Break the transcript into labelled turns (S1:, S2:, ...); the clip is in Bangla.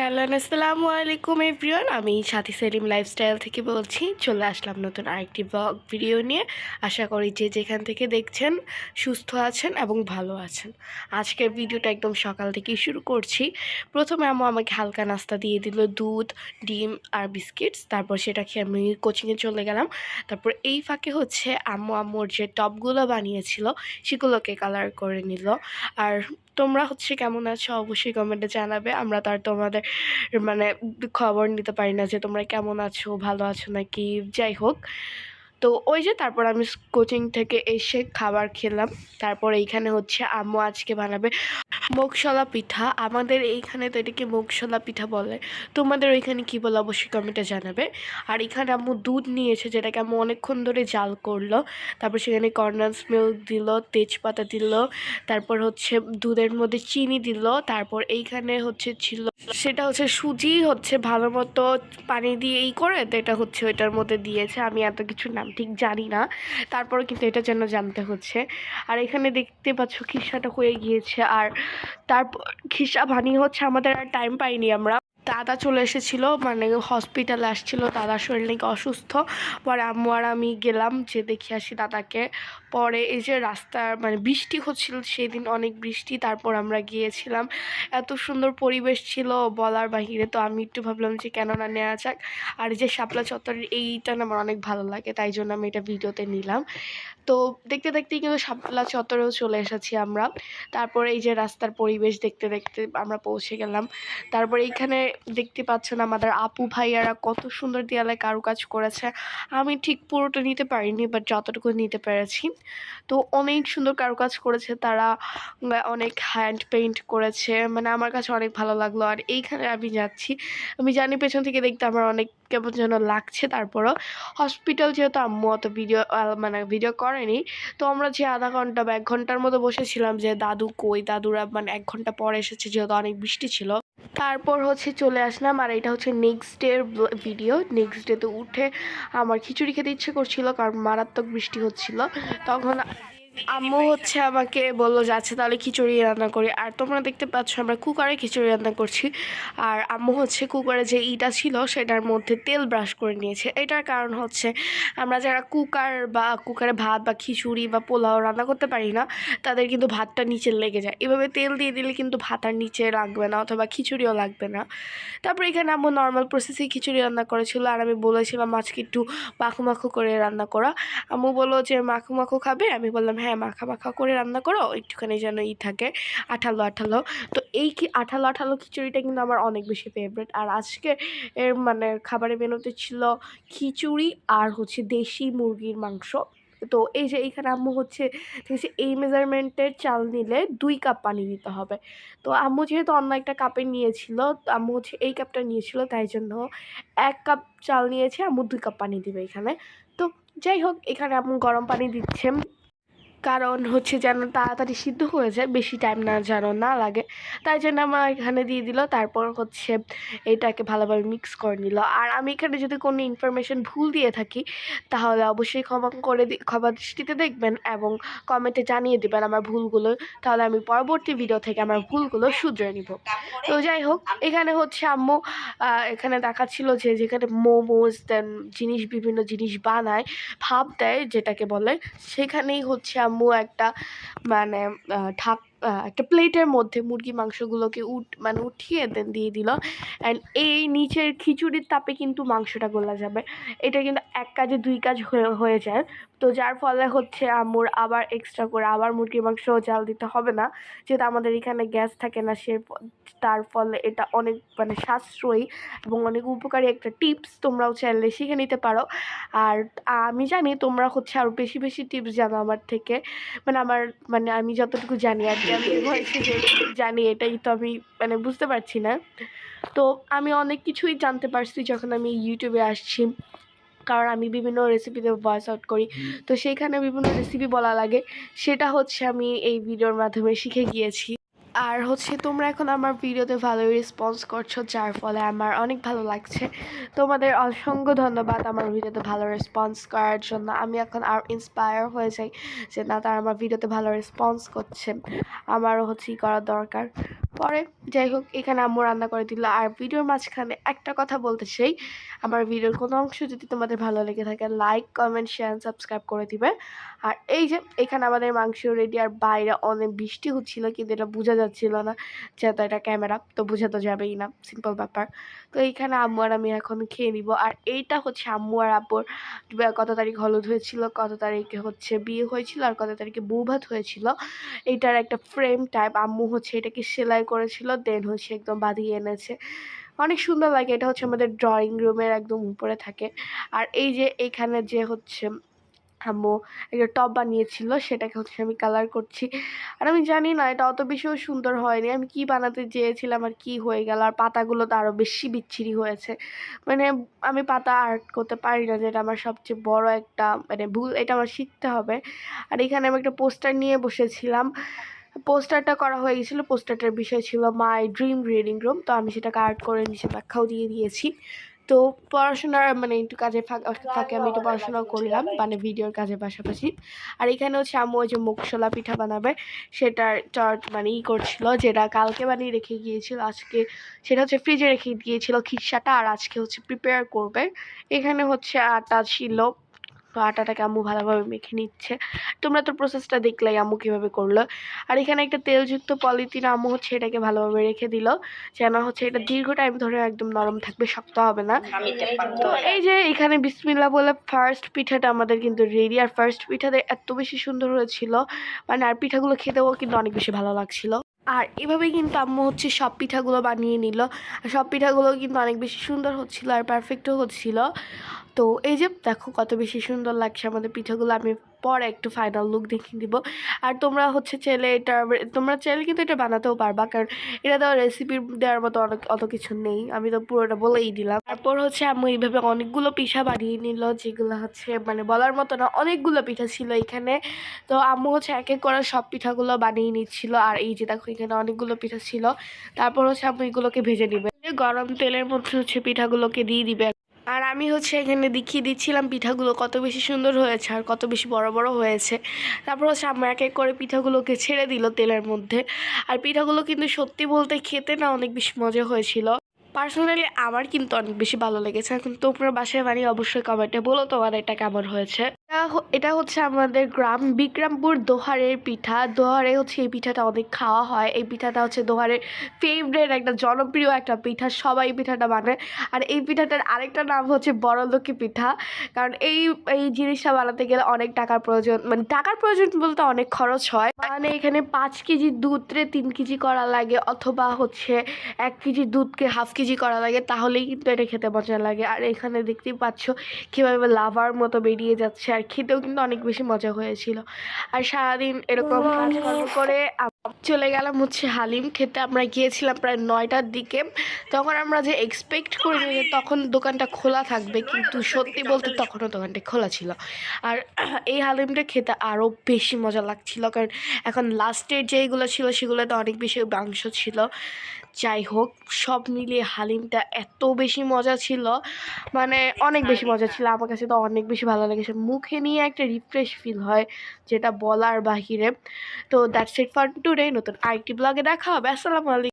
S1: হ্যালো আসসালামু আলাইকুম এভরিওয়ান। আমি সাথী সেলিম লাইফস্টাইল থেকে বলছি, চলে আসলাম নতুন আরেকটি ব্লগ ভিডিও নিয়ে। আশা করি যে যেখান থেকে দেখছেন, সুস্থ আছেন এবং ভালো আছেন। আজকের ভিডিওটা একদম সকাল থেকেই শুরু করছি। প্রথমে আম্মু আমাকে হালকা নাস্তা দিয়ে দিল, দুধ, ডিম আর বিস্কিটস। তারপর সেটা খেয়ে আমি কোচিংয়ে চলে গেলাম। তারপর এই ফাঁকে হচ্ছে আম্মু আম্মুর যে টপগুলো বানিয়েছিল, সেগুলোকে কালার করে নিল। আর তোমরা হচ্ছে কেমন আছো অবশ্যই কমেন্টে জানাবে। আমরা তার তোমাদের মানে খবর নিতে পারি না যে তোমরা কেমন আছো, ভালো আছো নাকি, যাই হোক। তো ওই যে তারপর আমি কোচিং থেকে এসে খাবার খেলাম। তারপর এইখানে হচ্ছে আম্মু আজকে বানাবে মুগশলা পিঠা, আমাদের এইখানে তো এটাকে মুগশলা পিঠা বলে। তোমাদের ওইখানে কী বলে? অবশ্যই কমেন্টে জানাবে। আর এখানে আম্মু দুধ নিয়েছে, যেটাকে আম্মু অনেকক্ষণ ধরে জাল করল। তারপর সেখানে কর্নান্স মিল্ক দিল, তেজপাতা দিল, তারপর হচ্ছে দুধের মধ্যে চিনি দিল, তারপর এইখানে হচ্ছে ছিল, সেটা হচ্ছে সুজি, হচ্ছে ভালো মতো পানি দিয়ে এই করে তো এটা হচ্ছে ওইটার মধ্যে দিয়েছে। আমি এত কিছু নাম ঠিক জানি না। তারপরে কিন্তু এটা যেন জানতে হচ্ছে। আর এখানে দেখতে পাচ্ছ খিসাটা হয়ে গিয়েছে। আর তারপর খিসা বানিয়ে হচ্ছে আমাদের আর টাইম পাইনি আমরা। দাদা চলে এসেছিল মানে হসপিটালে আসছিল, দাদার শরীর নাকি অসুস্থ। পরে আম্মু আর আমি গেলাম, যে দেখি আসি দাদাকে। পরে এই যে রাস্তার মানে বৃষ্টি হচ্ছিল, সেদিন অনেক বৃষ্টি, তারপর আমরা গিয়েছিলাম। এত সুন্দর পরিবেশ ছিল বলার বাহিরে, তো আমি একটু ভাবলাম যে কেন না নেওয়া যাক। আর যে শাপলা চত্বরের এইটা আমার অনেক ভালো লাগে, তাই জন্য আমি এটা ভিডিওতে নিলাম। তো দেখতে দেখতেই কিন্তু শাপলা চত্বরেও চলে এসেছি আমরা। তারপর এই যে রাস্তার পরিবেশ দেখতে দেখতে আমরা পৌঁছে গেলাম। তারপর এইখানে দেখতে পাচ্ছেন আমাদের আপু ভাইয়ারা কত সুন্দর দেয়ালে কারুকাজ করেছে। আমি ঠিক পুরোটা নিতে পারিনি বাট যতটুকু নিতে পেরেছি। তো অনেক সুন্দর কারুকাজ করেছে, তারা অনেক হ্যান্ড পেইন্ট করেছে। মানে আমার কাছে অনেক ভালো লাগল। আর এইখানে আমি যাচ্ছি। আমি জানি পেছন থেকে দেখতে আমার অনেক কেমন যেন লাগছে তারপরও। হসপিটাল যেহেতু আম্মু অত ভিডিও মানে ভিডিও করেনি, তো আমরা যে আধা ঘণ্টা বা এক ঘণ্টার মতো বসেছিলাম যে দাদু কই, দাদুরা মানে এক ঘণ্টা পরে এসেছে যেহেতু অনেক বৃষ্টি ছিল। তারপর হচ্ছে চলে আসলাম আর এটা হচ্ছে নেক্সট ডের ভিডিও নেক্সট ডেতে উঠে আমার খিচুড়ি খেতে ইচ্ছে করছিল কারণ মারাত্মক বৃষ্টি হচ্ছিল। তখন আম্মু হচ্ছে আমাকে বলল যাচ্ছে তাহলে খিচুড়ি রান্না করি। আর তোমরা দেখতে পাচ্ছ আমরা কুকারে খিচুড়ি রান্না করছি। আর আম্মু হচ্ছে কুকারে যে ইটা ছিল, সেটার মধ্যে তেল ব্রাশ করে নিয়েছে। এটার কারণ হচ্ছে আমরা যারা কুকার বা কুকারে ভাত বা খিচুড়ি বা পোলাও রান্না করতে পারি না, তাদের কিন্তু ভাতটা নিচে লেগে যায়। এভাবে তেল দিয়ে দিলে কিন্তু ভাত আর নিচে লাগবে না অথবা খিচুড়িও লাগবে না। তারপর এখানে আম্মু নর্মাল প্রসেসে খিচুড়ি রান্না করেছিল। আর আমি বলেছিলাম, আজকে একটু মাখো মাখো করে রান্না করা। আম্মু বলল যে মাখো মাখো খাবে? আমি বললাম হ্যাঁ মাখা মাখা করে রান্না করো, একটুখানি যেন ই থাকে। আঠালো আঠালো। তো এই কি আঠালো আঠালো খিচুড়িটা কিন্তু আমার অনেক বেশি ফেভারিট আর আজকে এর মানে খাবারের মেনুতে ছিল খিচুড়ি আর হচ্ছে দেশি মুরগির মাংস। তো এই যে এইখানে আম্মু হচ্ছে আছে, এই মেজারমেন্টের চাল নিলে দুই কাপ পানি দিতে হবে। তো আম্মু যেহেতু অন্য একটা কাপে নিয়েছিল আম্মু হচ্ছে এই কাপটা নিয়েছিল, তাই জন্য এক কাপ চাল নিয়েছে, আম্মু দুই কাপ পানি দিবে এখানে। তো যাই হোক, এখানে আম্মু গরম পানি দিচ্ছে। কারণ হচ্ছে যেন তাড়াতাড়ি সিদ্ধ হয়ে যায় বেশি টাইম না যেন না লাগে। তাই জন্য আমার এখানে দিয়ে দিল তারপর হচ্ছে এটাকে ভালোভাবে মিক্স করে নিল। আর আমি এখানে যদি কোনো ইনফরমেশন ভুল দিয়ে থাকি তাহলে অবশ্যই ক্ষমা করে দি- ক্ষমা দৃষ্টিতে দেখবেন এবং কমেন্টে জানিয়ে দেবেন আমার ভুলগুলো। তাহলে আমি পরবর্তী ভিডিও থেকে আমার ভুলগুলো শুধরে নিব। তো যাই হোক এখানে হচ্ছে আম্মু এখানে দেখাচ্ছিল যে যেখানে মোমোজ দেন জিনিস বিভিন্ন জিনিস বানায় ভাব দেয় যেটাকে বলে সেখানেই হচ্ছে আম্মু একটা মানে আহ, একটা প্লেটের মধ্যে মুরগি মাংসগুলোকে উঠ মানে উঠিয়ে দেন, দিয়ে দিল। অ্যান্ড এই নিচের খিচুড়ির তাপে কিন্তু মাংসটা গলা যাবে। এটা কিন্তু এক কাজে দুই কাজ হয়ে যায়। তো যার ফলে হচ্ছে আম্মুর আবার এক্সট্রা করে আবার মুরগির মাংস জাল দিতে হবে না। যেহেতু আমাদের এখানে গ্যাস থাকে না, সে তার ফলে এটা অনেক মানে সাশ্রয়ী এবং অনেক উপকারী একটা টিপস তোমরাও চাইলে শিখে নিতে পারো। আর আমি জানি তোমরা হচ্ছে আরও বেশি বেশি টিপস জানো আমার থেকে। মানে আমার মানে আমি যতটুকু জানি আর আমি ভয়েসে জানি এটাই তো আমি মানে বুঝতে পারছি না। তো আমি অনেক কিছুই জানতে পারছি যখন আমি ইউটিউবে আসছি। কারণ আমি বিভিন্ন রেসিপিতে ভয়েস আউট করি। তো সেইখানে বিভিন্ন রেসিপি বলা লাগে। সেটা হচ্ছে আমি এই ভিডিওর মাধ্যমে শিখে গিয়েছি। আর হচ্ছে তোমরা এখন আমার ভিডিওতে ভালোই রেসপন্স করছ, যার ফলে আমার অনেক ভালো লাগছে। তোমাদের অসংখ্য ধন্যবাদ আমার ভিডিওতে ভালো রেসপন্স করার জন্য। আমি এখন আর ইন্সপায়ার হয়ে যাই যে না, তারা আমার ভিডিওতে ভালো রেসপন্স করছে। আমারও হচ্ছে করা দরকার। পরে। যাই হোক, এখানে আম্মু রান্না করে দিল। আর ভিডিওর মাঝখানে একটা কথা বলতে চাই। আমার ভিডিওর কোনো অংশ যদি তোমাদের ভালো লেগে থাকে লাইক কমেন্ট শেয়ার সাবস্ক্রাইব করে দিবে। আর এই যে, এখানে আমাদের মাংস রেডি আর বাইরে অনেক বৃষ্টি হচ্ছিল, কিন্তু এটা বোঝা যাচ্ছিল না, যেহেতু এটা ক্যামেরা তো বোঝা তো যাবেই না সিম্পল ব্যাপার। তো এইখানে আম্মু আর আমি এখন খেয়ে নিব। আর এইটা হচ্ছে আম্মু আর আব্বুর কত তারিখ হলুদ হয়েছিল, কত তারিখে হচ্ছে বিয়ে হয়েছিল, আর কত তারিখে বৌভাত হয়েছিল। এইটার একটা ফ্রেম টাইপ আম্মু হচ্ছে এটাকে সেলাই করেছিল দেন হচ্ছে একদম বাঁধিয়ে এনেছে। অনেক সুন্দর লাগে, এটা হচ্ছে আমাদের ড্রয়িং রুমের একদম উপরে থাকে। আর এই যে এইখানে যে হচ্ছে আম্মু একটা টব বানিয়েছিল, সেটাকে হচ্ছে আমি কালার করছি। আর আমি জানি না, এটা অত বেশিও সুন্দর হয়নি। আমি কি বানাতে চেয়েছিলাম আর কি হয়ে গেল, আর পাতাগুলো তো আরও বেশি বিচ্ছিরি হয়েছে। মানে আমি পাতা আর্ট করতে পারি না, যেটা আমার সবচেয়ে বড় একটা মানে ভুল, এটা আমার শিখতে হবে। আর এখানে আমি একটা পোস্টার নিয়ে বসেছিলাম। পোস্টারটা করা হয়ে গেছিল পোস্টারটার বিষয় ছিল মাই ড্রিম রিডিং রুম তো আমি সেটাকে আর্ট করে নিচে ব্যাখ্যাও দিয়ে দিয়েছি। তো পড়াশোনার মানে একটু কাজে ফাঁকে আমি একটু পড়াশোনাও করলাম মানে ভিডিওর কাজের পাশাপাশি। আর এখানে হচ্ছে আম্মু ওই যে মুখশোলা পিঠা বানাবে সেটার চট মানে ই করছিল যেটা কালকে বানিয়ে রেখে গিয়েছিল আজকে সেটা হচ্ছে ফ্রিজে রেখে দিয়েছিল খিসাটা আর আজকে হচ্ছে প্রিপেয়ার করবে। এখানে হচ্ছে আটা ছিল তো আটাটাকে আম্মু ভালোভাবে মেখে নিচ্ছে। তোমরা তো প্রসেসটা দেখলেই আম্মু কীভাবে করল। আর এখানে একটা তেলযুক্ত পলিথিন আম্মু হচ্ছে এটাকে ভালোভাবে রেখে দিল। যেন হচ্ছে এটা দীর্ঘ টাইম ধরে একদম নরম থাকবে, শক্ত হবে না। তো এই যে এখানে বিসমিল্লা বলে ফার্স্ট পিঠাটা আমাদের কিন্তু রেডি আর ফার্স্ট পিঠাতে এত বেশি সুন্দর হয়েছিল। মানে আর পিঠাগুলো খেতেও কিন্তু অনেক বেশি ভালো লাগছিল। আর এভাবেই কিন্তু আম্মু হচ্ছে সব পিঠাগুলো বানিয়ে নিল। সব পিঠাগুলো কিন্তু অনেক বেশি সুন্দর হচ্ছিল আর পারফেক্টও হচ্ছিল। তো এই যে দেখো কত বেশি সুন্দর লাগছে আমাদের পিঠাগুলো, আমি পরে একটু ফাইনাল লুক দেখিয়ে দিব। আর তোমরা হচ্ছে চাইলে এটা, তোমরা চাইলে কিন্তু এটা বানাতেও পারবা, কারণ এটা দেওয়া রেসিপি দেওয়ার মতো অনেক, অত কিছু নেই। আমি তো পুরোটা বলেই দিলাম। তারপর হচ্ছে আম্মু এইভাবে অনেকগুলো পিঠা বানিয়ে নিল, যেগুলো হচ্ছে মানে বলার মতো না, অনেকগুলো পিঠা ছিল এখানে। তো আম্মু হচ্ছে এক এক করে সব পিঠাগুলো বানিয়ে নিচ্ছিল, আর এই যে দেখো এখানে অনেকগুলো পিঠা ছিল। তারপর হচ্ছে আম্মু এগুলোকে ভেজে নিবে। গরম তেলের মধ্যে হচ্ছে পিঠাগুলোকে দিয়ে দিবে। আর আমি হচ্ছে এখানে দেখিয়ে দিচ্ছিলাম পিঠাগুলো কত বেশি সুন্দর হয়েছে আর কত বেশি বড় বড় হয়েছে। তারপর হচ্ছে আম্মা এক এক করে পিঠাগুলোকে ছেড়ে দিল তেলের মধ্যে। আর পিঠাগুলো কিন্তু সত্যি বলতে খেতে না অনেক বেশি মজা হয়েছিল। পার্সোনালি আমার কিন্তু অনেক বেশি ভালো লেগেছে। এখন তোমরা বাসায় বানিয়ে অবশ্যই কমেন্টে বলো তোমার এটা কেমন হয়েছে। এটা হচ্ছে আমাদের গ্রাম, বিক্রমপুর দোহারের পিঠা। দোহারে হচ্ছে এই পিঠাটা অনেক খাওয়া হয়। এই পিঠাটা হচ্ছে দোহারের ফেভারেট একটা জনপ্রিয় একটা পিঠা। সবাই পিঠাটা বানায়। আর এই পিঠাটার আরেকটা নাম হচ্ছে বড়লক্ষ্মী পিঠা। কারণ এই এই জিনিসটা বানাতে গেলে অনেক টাকার প্রয়োজন। মানে টাকার প্রয়োজন বলতে অনেক খরচ হয়। মানে এখানে পাঁচ কেজি দুধরে তিন কেজি করা লাগে। অথবা হচ্ছে এক কেজি দুধকে হাফ কেজি করা লাগে তাহলেই কিন্তু এটা খেতে মজা লাগে। আর এখানে দেখতেই পাচ্ছ কীভাবে লাভার মতো বেরিয়ে যাচ্ছে আর খেতেও কিন্তু অনেক বেশি মজা হয়েছিল। আর সারাদিন এরকম কাজকর্ম করে চলে গেলাম হচ্ছে হালিম খেতে। আমরা গিয়েছিলাম প্রায় নয়টার দিকে। তখন আমরা যে এক্সপেক্ট করি যে তখন দোকানটা খোলা থাকবে কিন্তু সত্যি বলতে তখনও দোকানটা খোলা ছিল। আর এই হালিমটা খেতে আরও বেশি মজা লাগছিল কারণ এখন লাস্টের যেইগুলো ছিল সেগুলোতে অনেক বেশি মাংস ছিল। যাই হোক সব মিলিয়ে হালিমটা এত বেশি মজা ছিল। মানে অনেক বেশি মজা ছিল। আমার কাছে তো অনেক বেশি ভালো লেগেছে। মুখে নিয়ে একটা রিফ্রেশ ফিল হয় যেটা বলার বাহিরে। তো দ্যাটস ইট ফর টুডে নতুন আরেকটি ব্লগে দেখা হবে। আসসালামু আলাইকুম।